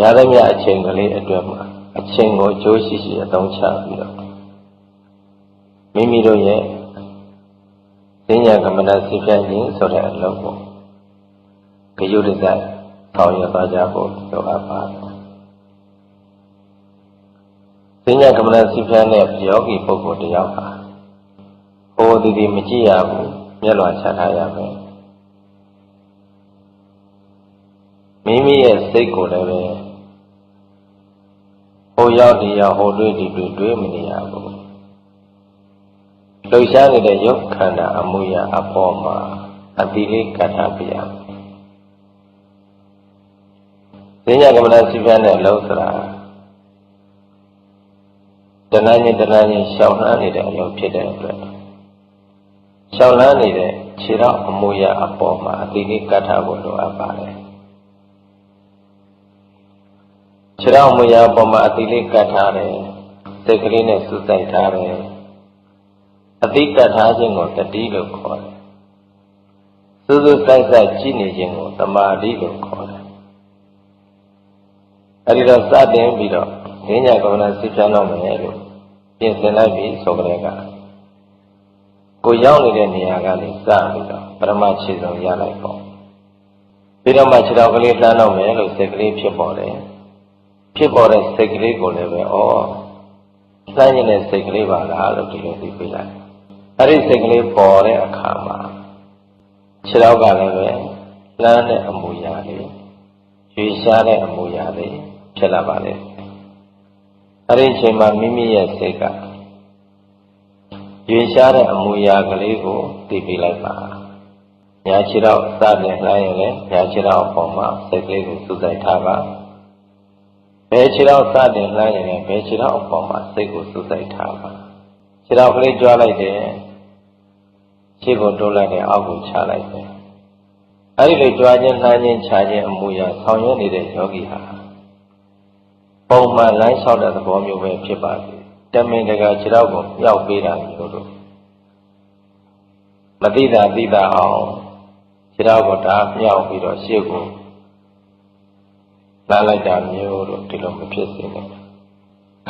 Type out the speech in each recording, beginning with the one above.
ရသမျှအချိန်ကလေးအတွက်မှာအချိန်ကိုအကျိုးရှိရှိအသုံးချပြီးတော့မိမိတို့ရဲ့ဉာဏ်ကမ္မဋ္ဌာန်းစိဖြတ်ခြင်းဆိုတဲ့အလုပ်ကိုဂယုတ္တဆောင်ရွက်သွားကြဖို့လိုအပ်ပါတယ်ဉာဏ်ကမ္မဋ္ဌာန်းစိဖြတ်တဲ့ယောဂီပုဂ္ဂိုလ်တစ်ယောက်ဟာဟိုဒီဒီမကြည့်ရဘူးမျက်လွှာချထားရမယ်မိမိရဲ့စိတ်ကိုလည်းပဲ ဟိုရောက်ဒီရောက်ဟိုတွေ့ဒီတွေ့တွေ့မနေရဘူးလှုပ်ရှားနေတဲ့ရုပ်ခန္ဓာအမှုရာအပေါ်မှာအတိလေးကတ်ထားပြရမယ်ဉာဏ်ကမ္မဋ္ဌာန်းစိပြတဲ့လောကရာတဏှာညတဏှာညရှောင်နှမ်းနေတဲ့အလုပ်ဖြစ်တဲ့အတွက်ရှောင်နှမ်းနေတဲ့ခြေထောက်အမှုရာအပေါ်မှာအတိလေးကတ်ထားဖို့လိုအပ်ပါတယ် ခြေထောက်မူရာပေါ်မှာအတိလေးကတ်ထားတယ်စိတ်ကလေးနဲ့စူးစိုက်ထားတယ်အတိကတ်ထားခြင်းကိုတတိလို့ခေါ်တယ်စူးစူးစိုက်စိုက်ကြည့်နေခြင်းကိုသမာဓိလို့ခေါ်တယ်အဲဒီတော့စတင်ပြီးတော့ဉာဏ်ကမ္မနာစိတ်ဖြန်းတော့မယ်လို့ပြင်ဆင်လိုက်ပြီဆိုကြတဲ့ကကိုရောက်နေတဲ့နေရာကနေစပြီးတော့ပရမခြေစုံရလိုက်ပေါ့ပြီးတော့မှခြေတော်ကလေးလှမ်းတော့မယ်လို့စိတ်ကလေးဖြစ်ပေါ်တယ် ဖြစ်ပေါ်တဲ့စိတ်ကလေးကိုလည်းပဲဩစမ်းရင်တဲ့စိတ်ကလေးပါလားလို့ဒီလိုသိပေးလိုက်အဲ့ဒီစိတ်ကလေးပေါ်တဲ့အခါမှာခြေတော့ကလည်းပဲလမ်းတဲ့အမူအရာလေးရွေရှားတဲ့အမူအရာလေးဖြစ်လာပါလေအဲ့ဒီအချိန်မှာမိမိရဲ့စိတ်ကရွေရှားတဲ့အမူအရာကလေးကိုသိပေးလိုက်ပါညာခြေတော့စတင်လှမ်းရင်လည်းညာခြေတော့အပေါ်မှာစိတ်ကလေးကိုစူးစိုက်ထားပါ ဘယ်ခြေတော့စတင်လှမ်းရင်လည်းဘယ်ခြေတော့အပေါ်မှာစိတ်ကိုစူးစိုက်ထားပါခြေတော့ကလေးကြွားလိုက်တယ်ခြေကိုတိုးလိုက်တယ်အောက်ကိုချလိုက်တယ်အဲဒီလိုကြွားခြင်းလှမ်းခြင်းခြားခြင်းအမှုရာဆောင်ရွက်နေတဲ့ယောဂီဟာပုံမှန်လမ်းလျှောက်တဲ့သဘောမျိုးပဲဖြစ်ပါစေတမင်တကာခြေတော့ကိုမြောက်ပေးတာမျိုးတို့မသိတာသိတာအောင်ခြေတော့ကိုဒါမြောက်ပြီးတော့ရှေ့ကို လာလိုက်တာမျိုးတို့ဒီလိုမဖြစ်စေနဲ့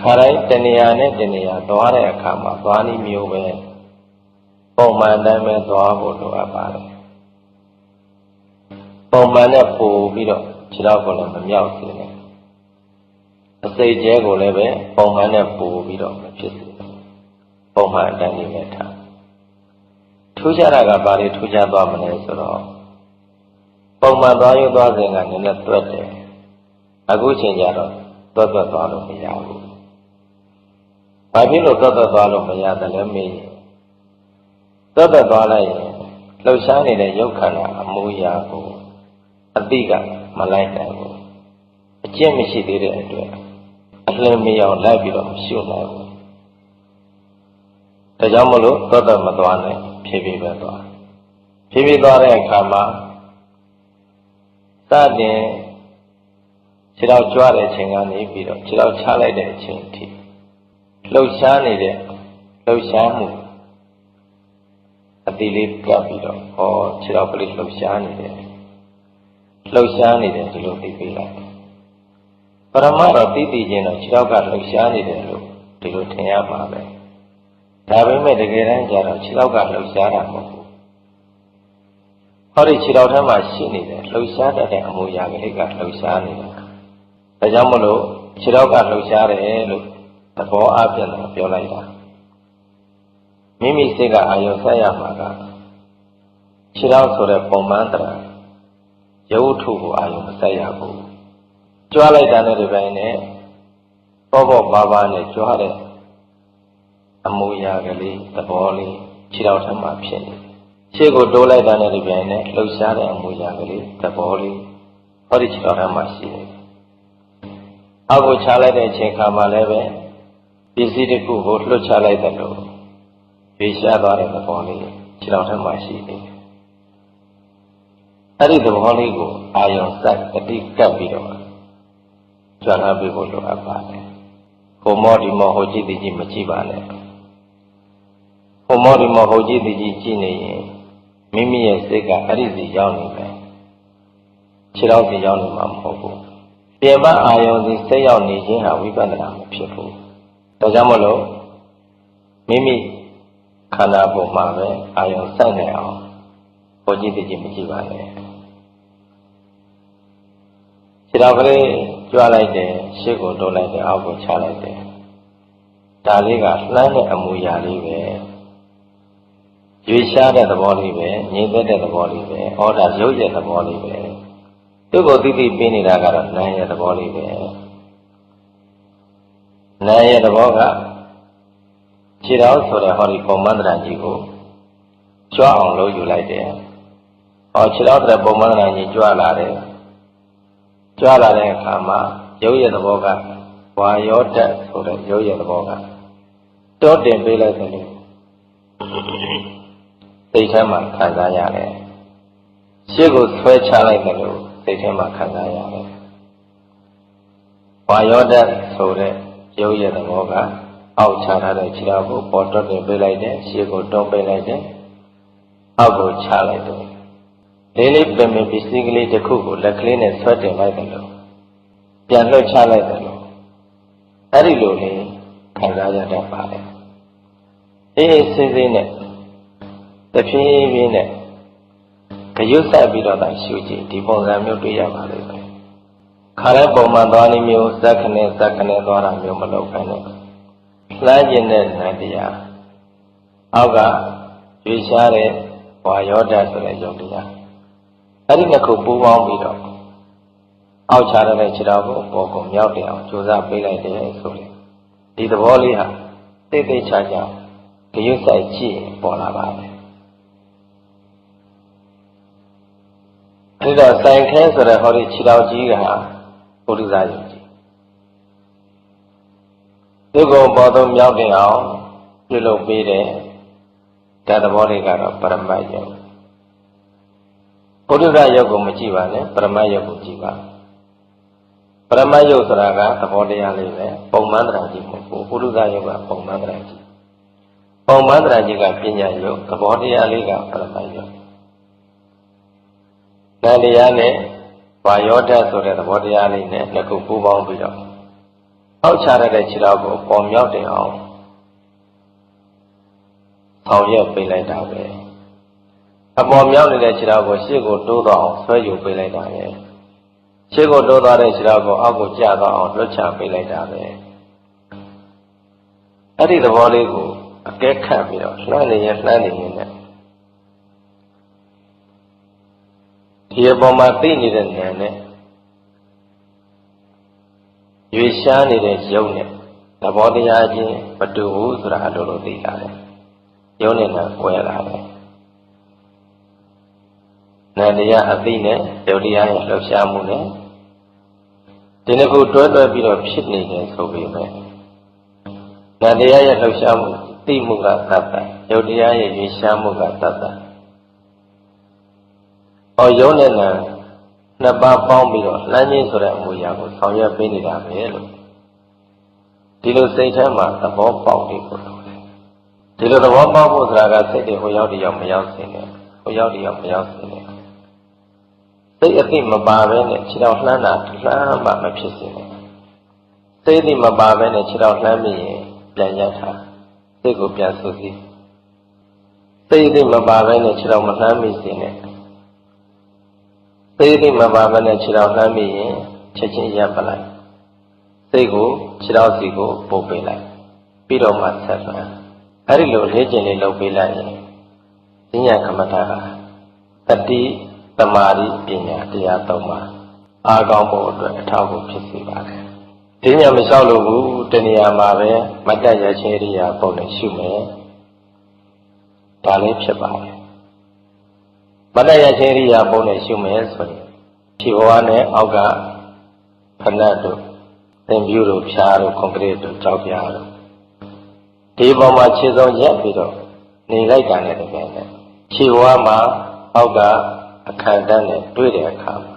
ခါတိုင်းတဏှာနဲ့တဏှာသွားတဲ့အခါမှာသွားနည်းမျိုးပဲပုံမှန်တိုင်းပဲသွားဖို့လိုအပ်ပါတယ်ပုံမှန်နဲ့ပို့ပြီးတော့ခြေတော့ကိုလည်းမမြောက်စေနဲ့အစိတ်ကျဲကိုလည်းပဲပုံမှန်နဲ့ပို့ပြီးတော့မဖြစ်စေနဲ့ပုံမှန်အတိုင်းနေနဲ့ထားထူးခြားတာကဘာတွေထူးခြားသွားမလဲဆိုတော့ပုံမှန်သွားရုပ်သွားစဉ်ကနည်းနည်းတွက်တယ် အခုချိန်ကျတော့သွက်သွက်သွားလို့မရဘူး။ဘာဖြစ်လို့သွက်သွက်သွားလို့မရတယ်လဲမေးရင်သွက်သွက်သွားလိုက်ရင်လှုပ်ရှားနေတဲ့ရုပ်ခန္ဓာအမူအရာကိုအတိကမလိုက်နိုင်ဘူး။အကျင့်မရှိသေးတဲ့အတွက်အလင်းမရောက်လိုက်ပြီးတော့မရှုနိုင်ဘူး။ဒါကြောင့်မလို့သွက်သွက်မသွားနဲ့ဖြည်းဖြည်းပဲသွား။ဖြည်းဖြည်းသွားတဲ့အခါမှာစတင် ခြေထောက်ကြွားတဲ့အချိန်ကနေပြီးတော့ခြေထောက်ချလိုက်တဲ့အချိန်အထိလှုပ်ရှားနေတဲ့လှုပ်ရှားမှုအတိလေးကပ်ပြီးတော့ဟောခြေထောက်ကလေးလှုပ်ရှားနေတယ်လှုပ်ရှားနေတယ်ဒီလိုသိပေးလိုက်ပရမတော့သိသိချင်းတော့ခြေထောက်ကလှုပ်ရှားနေတယ်လို့ဒီလိုထင်ရမှာပဲဒါပေမဲ့တကယ်တမ်းကျတော့ခြေထောက်ကလှုပ်ရှားတာမဟုတ်ဘူးဟောဒီခြေထောက်ထဲမှာရှိနေတဲ့လှုပ်ရှားတတ်တဲ့အမူအရာကလေးကလှုပ်ရှားနေတာ ဒါကြောင့်မလို့ခြေတော့ကလှုပ်ရှားတယ်လို့သဘောအပြည့်နဲ့ပြောလိုက်တာမိမိစိတ်ကအာယုဆက်ရမှာကခြေတော့ဆိုတဲ့ပုံမှန်တရားရုပ်ထုကိုအာယုမဆက်ရဘူးကြွားလိုက်တာနဲ့ဒီပိုင်းနဲ့ပေါ့ပေါ့ပါပါနဲ့ကြွားတဲ့အမူအရာကလေးသဘောလေးခြေတော့ထမှာဖြစ်နေခြေကိုတိုးလိုက်တာနဲ့ဒီပိုင်းနဲ့လှုပ်ရှားတဲ့အမူအရာကလေးသဘောလေးဟောဒီခြေတော့ထမှာရှိနေ အောက်ကိုချလိုက်တဲ့အချိန်ခါမှာလည်းပဲပစ္စည်းတစ်ခုကိုလွှတ်ချလိုက်တယ်လို့ရွေရှားသွားတဲ့သဘောလေးခြေတော်ထက်မှရှိနေတယ်။အဲ့ဒီသဘောလေးကိုအာယုံစိုက်အတိကပ်ပြီးတော့ကျွမ်းအားပေးဖို့လိုအပ်ပါတယ်။ဟိုမောဒီမောဟိုကြည့်သည်ကြည့်မကြည့်ပါနဲ့။ဟိုမောဒီမောဟိုကြည့်သည်ကြည့်ကြည့်နေရင်မိမိရဲ့စိတ်ကအဲ့ဒီစီရောက်နေမယ်။ခြေတော်စီရောက်နေမှာမဟုတ်ဘူး ပြင်ပအာယုံစီစိတ်ရောက်နေခြင်းဟာဝိပဿနာမဖြစ်ဘူးဒါကြောင့်မလို့မိမိခန္ဓာပေါ်မှာပဲအာယုံစိုက်နေအောင်ဟောကြည့်သိကြည့်မကြည့်ပါနဲ့ခြေတော်ကလေးကြွားလိုက်တယ်ရှေ့ကိုတိုးလိုက်တယ်အောက်ကိုချလိုက်တယ်ဒါလေးကလှမ်းတဲ့အမူအရာလေးပဲရွေရှားတဲ့သဘောလေးပဲငြိမ်သက်တဲ့သဘောလေးပဲဟောတာရုပ်ရဲ့သဘောလေးပဲ သူ့ကိုသိသိပေးနေတာကတော့နာမ်ရဲ့သဘောလေးပဲနာမ်ရဲ့သဘောကခြေတော်ဆိုတဲ့ဟောဒီပုံမှန်တရားကြီးကိုကြွအောင်လုပ်ယူလိုက်တယ်ဟောခြေတော်တဲ့ပုံမှန်တရားကြီးကြွလာတယ်ကြွလာတဲ့အခါမှာရုပ်ရဲ့သဘောကဝါယောတတ်ဆိုတဲ့ရုပ်ရဲ့သဘောကတောတင်ပေးလိုက်တယ်လို့စိတ်ထဲမှာခံစားရတယ်ရှေ့ကိုဆွဲချလိုက်တယ်လို့ စိတ်ထဲမှာခံစားရတယ်ဝါယောတတ်ဆိုတဲ့ရုပ်ရဲ့သဘောကအောက်ချထားတဲ့ခြေတော်ကိုပေါ်တော့တင်ပေးလိုက်တယ်ရှေ့ကိုတွန်းပေးလိုက်တယ်အောက်ကိုချလိုက်တယ်လေးလေးပင်ပင်ပစ္စည်းကလေးတစ်ခုကိုလက်ကလေးနဲ့ဆွဲတင်လိုက်တယ်လို့ပြန်လွှတ်ချလိုက်တယ်လို့အဲ့ဒီလိုလေးခံစားရတတ်ပါတယ်အေးအေးဆေးဆေးနဲ့တဖြည်းဖြည်းနဲ့ကြ ရွတ်ဆက်ပြီးတော့သာရှုကြည့်ဒီပုံစံမျိုးတွေ့ရပါလိမ့်မယ်ခါတဲ့ပုံမှန်သွားနည်းမျိုးဇက်ခနဲ့ဇက်ခနဲ့သွားတာမျိုးမလုပ်ခိုင်းနဲ့လှမ်းကျင်တဲ့နန္တရားအောက်ကရွေရှားတဲ့ဝါယောဓာတ်ဆိုတဲ့ယုံတရားအဲ့ဒီနှစ်ခုပူးပေါင်းပြီးတော့အောက်ချရတဲ့ခြေတော်ကိုပေါ်ကုန်မြောက်တယ်အောင်ကြိုးစားပေးလိုက်တယ်ဆိုရင်ဒီသဘောလေးဟာသိသိချာချာကြရွတ်ဆိုင်ကြည့်ရင်ပေါ်လာပါမ ယ်ဒီတော့ဆိုင်ခဲဆိုတဲ့ဟောဒီခြေတော်ကြီးကပုရိသယုံကြီးဒီကုံပေါ်သုံးမြောက်တင်အောင်ပြုလုပ်ပေးတယ်ဒါသဘောလေးကတော့ပရမတ်ယုံပုရိသယုတ်ကိုမကြည့်ပါနဲ့ပရမတ်ယုတ်ကိုကြည့်ပါပရမတ်ယုတ်ဆိုတာကသဘောတရားလေးပဲပုံမှန်တရားကြီးမဟုတ်ဘူးပုရိသယုတ်ကပုံမှန်တရားကြီးပုံမှန်တရားကြီးကပညာယုတ်သဘောတရားလေးကပရမတ်ယုတ် နန္တရားနဲ့ဝါယောဓာတ်ဆိုတဲ့သဘောတရားလေးနဲ့နှစ်ခုပူးပေါင်းပြီးတော့အောက်ချရတဲ့ခြေတော်ကိုပေါ်မြောက်တင်အောင်ဆောင်ရွက်ပေးလိုက်တာပဲအပေါ်မြောက်နေတဲ့ခြေတော်ကိုရှေ့ကိုတိုးတော့အောင်ဆွဲယူပေးလိုက်တာပဲရှေ့ကိုတိုးသွားတဲ့ခြေတော်ကိုအောက်ကိုကျသွားအောင်လွှတ်ချပေးလိုက်တာပဲအဲ့ဒီသဘောလေးကိုအကဲခတ်ပြီးတော့လှမ်းနေရင်လှမ်းနေရင်လည်း ဒီအပေါ်မှာသိနေတဲ့ဉာဏ်နဲ့ရွေရှားနေတဲ့ယုံနဲ့သဘောတရားချင်းမတူဘူးဆိုတာအလိုလိုသိလာတယ်။ယုံနဲ့ကကွဲလာတယ်။နန္တရားအသိနဲ့ယုတ်တရားရဲ့လှုပ်ရှားမှုနဲ့ဒီနှစ်ခုတွဲတွဲပြီးတော့ဖြစ်နေတယ်ဆိုပြီးပဲနန္တရားရဲ့လှုပ်ရှားမှုသိမှုကသတ္တယုတ်တရားရဲ့ရွေရှားမှုကသတ္တ ဟောယုံနဲ့နာနှစ်ပါးပေါင်းပြီးတော့လမ်းချင်းဆိုတဲ့အမူအရာကိုဆောင်ရွက်ပေးနေတာပဲလို့ဒီလိုစိတ်ထဲမှာသဘောပေါက်ပြီးကိုလို့ဒီလိုသဘောပေါက်ဖို့ဆိုတာကစိတ်တွေဟိုရောက်တရောက်မရောက်စင်နဲ့ဟိုရောက်တရောက်မရောက်စင်နဲ့စိတ်အသိမပါဘဲနဲ့ခြေတော်လှမ်းတာလှမ်းမှမဖြစ်စင်နဲ့စိတ်အသိမပါဘဲနဲ့ခြေတော်လှမ်းပြီးရင်ပြန်ရထားစိတ်ကိုပြန်ဆူစီစိတ်အသိမပါဘဲနဲ့ခြေတော်မလှမ်းမိစင်နဲ့ သိသိမပါဘဲနဲ့ခြေတော်လှမ်းပြီးရင်ချက်ချင်းရပ်ပလိုက်စိတ်ကိုခြေတော်စီကိုပို့ပေးလိုက်ပြီးတော့မှဆက်လှမ်းအဲ့ဒီလိုလေ့ကျင့်လေးလုပ်ပေးလိုက်ရင်ဉာဏ်ကမ္မထာတတိတမာတိပညာတရားသုံးပါအားကောင်းဖို့အတွက်အထောက်အကူဖြစ်စေပါတယ်ဒီညမလျှောက်လို့ဘူးတဏှာမှာပဲမတတ်ရချင်းရိယာပုံနဲ့ရှုမယ်ဒါလေးဖြစ်ပါတယ် မတရချင်းရိယာပုံနဲ့ရှုမယ်ဆိုရင်ဖြေဘဝနဲ့အောက်ကဖဏတ်တို့သင်ပြူတို့ဖြားတို့ကွန်ကရစ်တို့ကြောက်ပြားတို့ဒီပေါ်မှာခြေစုံရက်ပြီးတော့နေလိုက်တာနဲ့တကယ်နဲ့ခြေဘဝမှာအောက်ကအခန္ဓာနဲ့တွေ့တဲ့အခါမှာ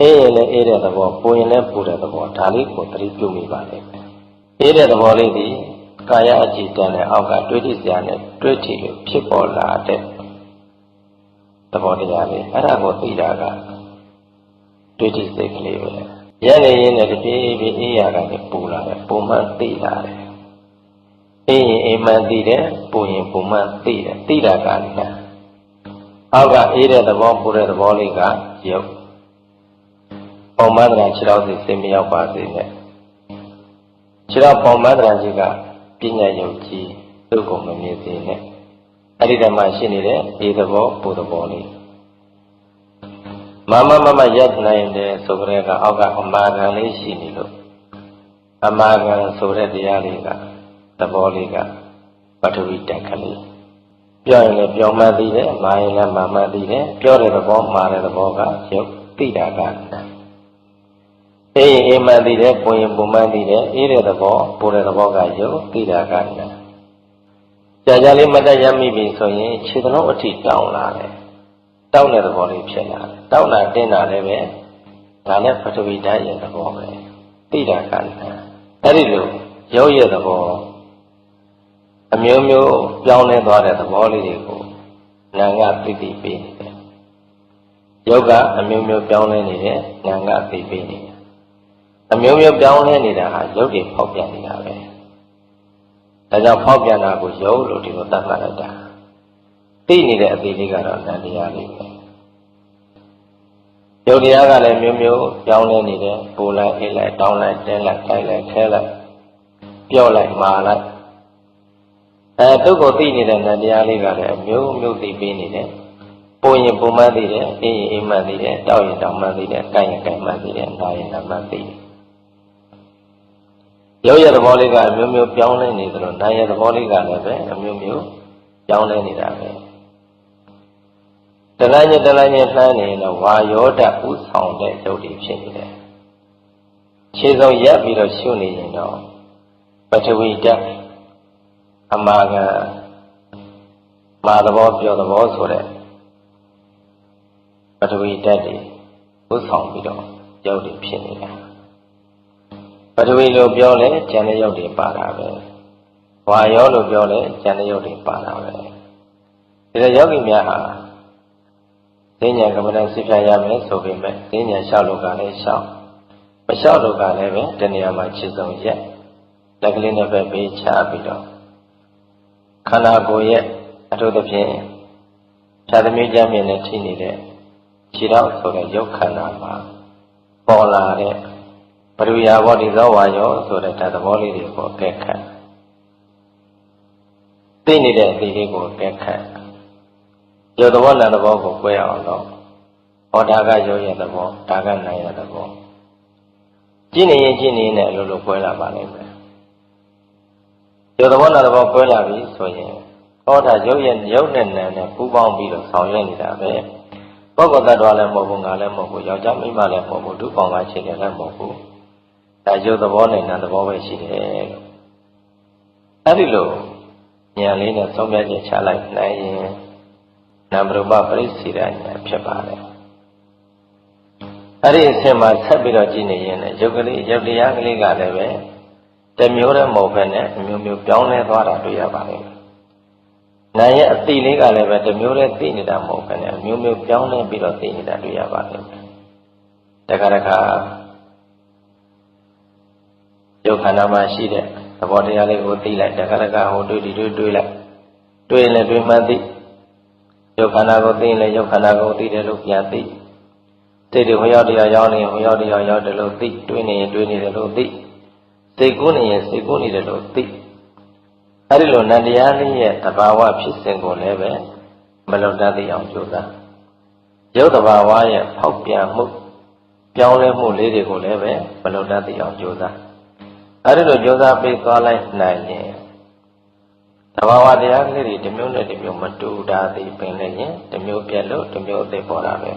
အေးရင်လည်းအေးတဲ့သဘောပူရင်လည်းပူတဲ့သဘောဒါလေးကိုသတိပြုမိပါလိမ့်မယ်အေးတဲ့သဘောလေးဒီကာယအကြည့်တန်တဲ့အောက်ကတွေးကြည့်စရာနဲ့တွေးကြည့်လို့ဖြစ်ပေါ်လာတဲ့ သဘောတရားလေးအဲ့ဒါကိုသိတာကတွေ့တိစိတ်ကလေးပဲရက်နေရင်းနဲ့တပြေးပြေးအေးရတာနဲ့ပူလာတယ်ပုံမှန်သိလာတယ်အေးရင်အိမ်မှန်သိတယ်ပူရင်ပုံမှန်သိတယ်သိတာကလည်းအောက်ကအေးတဲ့သဘောပူတဲ့သဘောလေးကရုပ်ပုံမှန်တရာခြေတော်စီစိတ်မရောက်ပါစေနဲ့ခြေတော်ပုံမှန်တရာကြီးကပညာယုတ်ကြီးသူ့ကိုမမြင်စေနဲ့ အဲ့ဒီတည်းမှာရှိနေတဲ့အေးသဘောပူသဘောလေးမမမမရက်နိုင်တယ်ဆိုကြတဲ့ကအောက်ကအမာခံလေးရှိနေလို့အမာခံဆိုတဲ့တရားလေးကသဘောလေးကပထဝီတက်ကလေးပြောရင်လည်းပြောမှသိတယ်မာရင်လည်းမာမှသိတယ်ပြောတဲ့သဘောမှားတဲ့သဘောကရုပ်သိတာကအေးအေးမှသိတယ်ပုံရင်ပုံမှန်သိတယ်အေးတဲ့သဘောပူတဲ့သဘောကရုပ်သိတာက ကြာကြာလေးမတတ်ရမိပြီဆိုရင်ခြေသလုံးအထိတောင်းလာတယ်တောက်တဲ့သဘောလေးဖြစ်လာတယ်တောက်လာတင်းလာလည်းပဲဒါနဲ့ပထဝီဓာတ်ရဲ့သဘောပဲသိတာကလည်းအဲ့ဒီလိုရုပ်ရဲ့သဘောအမျိုးမျိုးပြောင်းလဲသွားတဲ့သဘောလေးတွေကိုနာငါသိသိပေးနေတယ်ရုပ်ကအမျိုးမျိုးပြောင်းလဲနေတယ်နာငါသိပေးနေတယ်အမျိုးမျိုးပြောင်းလဲနေတာဟာရုပ်တွေဖောက်ပြန်နေတာပဲ ဒါကြောင့်ဖောက်ပြန်တာကိုရုပ်လို့ဒီလိုသတ်မှတ်လိုက်တာသိနေတဲ့အသေးလေးကတော့နန္တရားလေးပဲယုတ်တရားကလည်းမျိုးမျိုးပြောင်းလဲနေတယ်ပူလိုက်အေးလိုက်တောင်းလိုက်တင်းလိုက်ခိုင်းလိုက်ခဲလိုက်ပြော့လိုက်မာလိုက်အဲသူ့ကိုသိနေတဲ့နန္တရားလေးကလည်းအမျိုးမျိုးသိပေးနေတယ်ပူရင်ပူမှန်းသိတယ်အေးရင်အေးမှန်းသိတယ်တောက်ရင်တောက်မှန်းသိတယ်ကိုင်းရင်ကိုင်းမှန်းသိတယ်နားရင်နားမှန်းသိတယ် ရုပ်ရသဘောလေးကအမျိုးမျိုးပြောင်းလဲနေသလိုနာရသဘောလေးကလည်းပဲအမျိုးမျိုးပြောင်းလဲနေတာပဲတလန်းချင်းတလန်းချင်းလှမ်းနေရင်တော့ဝါယောဓာတ်ဥဆောင်တဲ့ရုပ်တွေဖြစ်နေတယ်ခြေစုံရက်ပြီးတော့ရှုနေရင်တော့ပထဝီဓာတ်အမာကမာသဘောပြောသဘောဆိုတဲ့ပထဝီဓာတ်တွေဥဆောင်ပြီးတော့ရုပ်တွေဖြစ်နေတာ ပထဝီလို့ပြောလဲဉာဏ်နဲ့ရုပ်တွေပါတာပဲဝါယောလို့ပြောလဲဉာဏ်နဲ့ရုပ်တွေပါတာပဲဒါယောဂီများဟာဈဉ္ညာကမ္မဋ္ဌာန်းစိဖြာရမယ်ဆိုပေမဲ့ဈဉ္ညာလျှောက်လို့ကလည်းလျှောက်မလျှောက်လို့ကလည်းပဲတဏှာမှာခြေစုံရက်လက်ကလေးနဲ့ပဲပေးချပြီးတော့ခန္ဓာကိုယ်ရဲ့အထူးသဖြင့်ခြားသမီးကြမ်းမြင်နဲ့ထိနေတဲ့ခြေတော့ဆိုတဲ့ရုပ်ခန္ဓာမှာပေါ်လာတဲ့ ပရိယာဘောဓိသောဝါယောဆိုတဲ့ဒါသဘောလေးတွေကိုအကဲခတ်သိနေတဲ့အသေးလေးကိုအကဲခတ်ယောသဘောနံသဘောကိုပွဲအောင်တော့ဟောဒါကယောရဲ့သဘောဒါကနိုင်ရဲ့သဘောကြည့်နေရင်ကြည့်နေနဲ့အလိုလိုပွဲလာပါလိမ့်မယ်ယောသဘောနံသဘောပွဲလာပြီဆိုရင်ဟောဒါရုပ်ရဲ့ရုပ်နဲ့နာနဲ့ပူးပေါင်းပြီးတော့ဆောင်ရွက်နေတာပဲပုဂ္ဂိုလ်တ attva လည်းမဟုတ်ဘူးငါလည်းမဟုတ်ဘူးယောက်ျားမိန်းမလည်းမဟုတ်ဘူးဒုက္ခမှာရှိတယ်လည်းမဟုတ်ဘူး ဒါရုပ်သဘောနဲ့နာသဘောပဲရှိတယ်လို့အဲ့ဒီလိုဉာဏ်လေးနဲ့သုံးပြချက်ချလိုက်နိုင်ရင်နာမရူပပရိစ္ဆေဒဉာဏ်ဖြစ်ပါတယ်အဲ့ဒီအဆင့်မှာဆက်ပြီးတော့ကြည့်နေရင်လည်းယုတ်ကလေးယုတ်တရားကလေးကလည်းပဲတမျိုးတည်းမဟုတ်ဘဲနဲ့အမျိုးမျိုးပြောင်းလဲသွားတာတွေ့ရပါတယ်နာရဲ့အတိလေးကလည်းပဲတမျိုးတည်းသိနေတာမဟုတ်ဘဲနဲ့အမျိုးမျိုးပြောင်းလဲပြီးတော့သိနေတာတွေ့ရပါတယ်တခါတခါ ယုတ်ခန္ဓာမှာရှိတဲ့သဘောတရားလေးကိုသိလိုက်တခါတခါဟိုတွေ့ဒီတွေ့တွေ့လိုက်တွေ့ရင်လည်းတွေ့မှသိရုပ်ခန္ဓာကိုသိရင်လည်းရုပ်ခန္ဓာကိုသိတယ်လို့ပြန်သိစိတ်တွေဟိုရောက်တရားရောက်နေဟိုရောက်တရားရောက်တယ်လို့သိတွေးနေရင်တွေးနေတယ်လို့သိစိတ်ကူးနေရင်စိတ်ကူးနေတယ်လို့သိအဲဒီလိုနန္တရားလေးရဲ့တဘာဝဖြစ်စဉ်ကိုလည်းပဲမလွန်တတ်သိအောင်ကြိုးစားရုပ်တဘာဝရဲ့ဖောက်ပြန်မှုပြောင်းလဲမှုလေးတွေကိုလည်းပဲမလွန်တတ်သိအောင်ကြိုးစား အဲဒီလိုကြိုးစားပြီးသွားလိုက်နိုင်ရင်တဘာဝတရားကလေးတွေတစ်မျိုးနဲ့တစ်မျိုးမတူတာသိပင်လည်းရင်တစ်မျိုးပြက်လို့တစ်မျိုးအသိပေါ်တာပဲ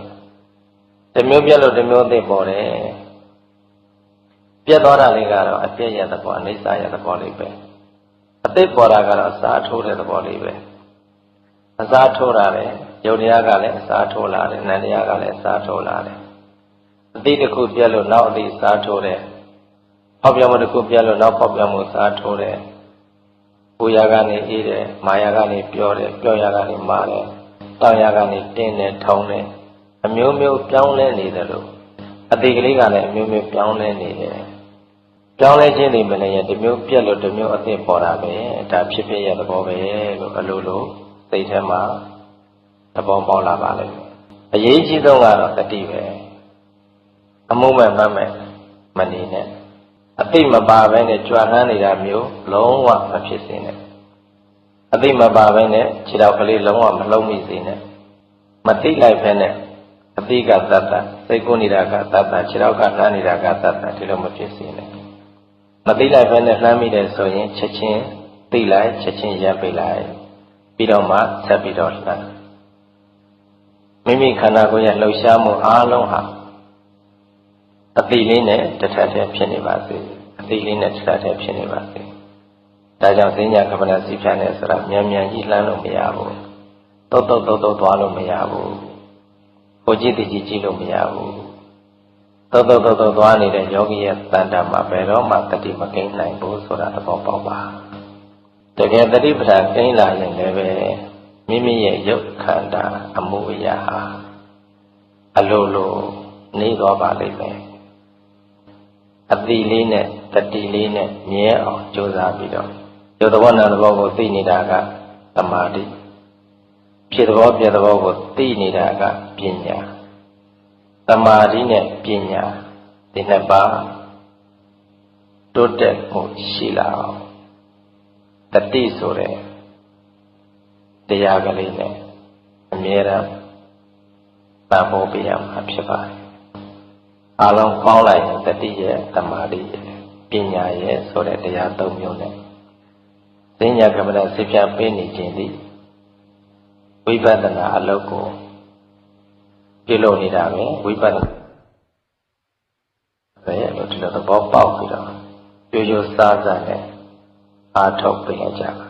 တစ်မျိုးပြက်လို့တစ်မျိုးအသိပေါ်တယ်ပြက်သွားတာလေးကတော့အပြည့်ရတဲ့ဘောအိဋ္ဌာရတဲ့ဘောလေးပဲအသိပေါ်တာကတော့အစာထိုးတဲ့သဘောလေးပဲအစာထိုးတာလေယုတ်တရားကလည်းအစာထိုးလာတယ်နန္တရားကလည်းအစာထိုးလာတယ်အသိတစ်ခုပြက်လို့နောက်အသိအစာထိုးတယ် ဖောက်ပြန်မှုတစ်ခုပြက်လို့နောက်ဖောက်ပြန်မှုအစာထိုးတယ်ပူရကနေအေးတယ်မာယာကနေပြောတယ်ပြောရကနေမာတယ်တောင်ရကနေတင်းတယ်ထုံတယ်အမျိုးမျိုးပြောင်းလဲနေတယ်လို့အတိတ်ကလေးကလည်းအမျိုးမျိုးပြောင်းလဲနေတယ်ပြောင်းလဲခြင်းတွေမလည်းရတစ်မျိုးပြက်လို့တစ်မျိုးအသစ်ပေါ်တာပဲဒါဖြစ်ဖြစ်ရဲ့သဘောပဲလို့အလိုလိုစိတ်ထဲမှာသဘောပေါက်လာပါလိမ့်မယ်အရေးကြီးဆုံးကတော့တတိပဲအမှုမဲ့မမဲ့မနေနဲ့ အတိတ်မပါဘဲနဲ့ကြွားဟန်းနေတာမျိုးလုံးဝမဖြစ်စေနဲ့အတိတ်မပါဘဲနဲ့ခြေတော်ကလေးလုံးဝမလုံးမိစေနဲ့မတိလိုက်ဘဲနဲ့အတိကသတ္တစိတ်ကူးနေတာကသတ္တခြေတော်ကလှမ်းနေတာကသတ္တဒီလိုမဖြစ်စေနဲ့မတိလိုက်ဘဲနဲ့လှမ်းမိတယ်ဆိုရင်ချက်ချင်းသိလိုက်ချက်ချင်းရပ်ပိလိုက်ပြီးတော့မှဆက်ပြီးတော့လှမ်းမိမိခန္ဓာကိုယ်ရဲ့လှုပ်ရှားမှုအားလုံးဟာ အတိလေးနဲ့တထက်တည်းဖြစ်နေပါစေအတိလေးနဲ့တထက်တည်းဖြစ်နေပါစေဒါကြောင့်စဉ္ညာကမ္မနာစီဖြတ်နေဆိုတာမြန်မြန်ကြီးလှမ်းလို့မရဘူးတုတ်တုတ်တုတ်တုတ်သွားလို့မရဘူးဟိုကြည့်တည်ကြည့်ကြည့်လို့မရဘူးတုတ်တုတ်တုတ်တုတ်သွားနေတဲ့ယောဂီရဲ့တန်တာမှာဘယ်တော့မှတတိမကိန်းနိုင်ဘူးဆိုတာသဘောပေါက်ပါတကယ်တတိပဌာကိန်းလာရင်လည်းပဲမိမိရဲ့ရုပ်ခန္ဓာအမှုအရာဟာအလိုလိုနေသွားပါလိမ့်မယ် အတိလေးနဲ့တတိလေးနဲ့မြဲအောင်ကြိုးစားပြီးတော့ရုပ်သဘောနာသဘောကိုသိနေတာကသမာဓိဖြစ်သဘောပြသဘောကိုသိနေတာကပညာသမာဓိနဲ့ပညာဒီနှစ်ပါးတိုးတက်မှုရှိလာအောင်တတိဆိုတဲ့တရားကလေးနဲ့အမြဲတမ်းပံ့ပိုးပေးရမှာဖြစ်ပါတယ် အလုံးပေါင်းလိုက်ရင်တတိရဲ့သမာဓိရဲ့ပညာရဲ့ဆိုတဲ့တရားသုံးမျိုးနဲ့သင်ညာကမ္မဋ္ဌာန်းစစ်ပြပေးနေခြင်းသည်ဝိပဿနာအလုပ်ကိုပြုလုပ်နေတာပဲဝိပဿနာပဲလို့ဒီလိုသဘောပေါက်ပြီးတော့ရိုးရိုးစားစားနဲ့အားထုတ်ပေးကြပါ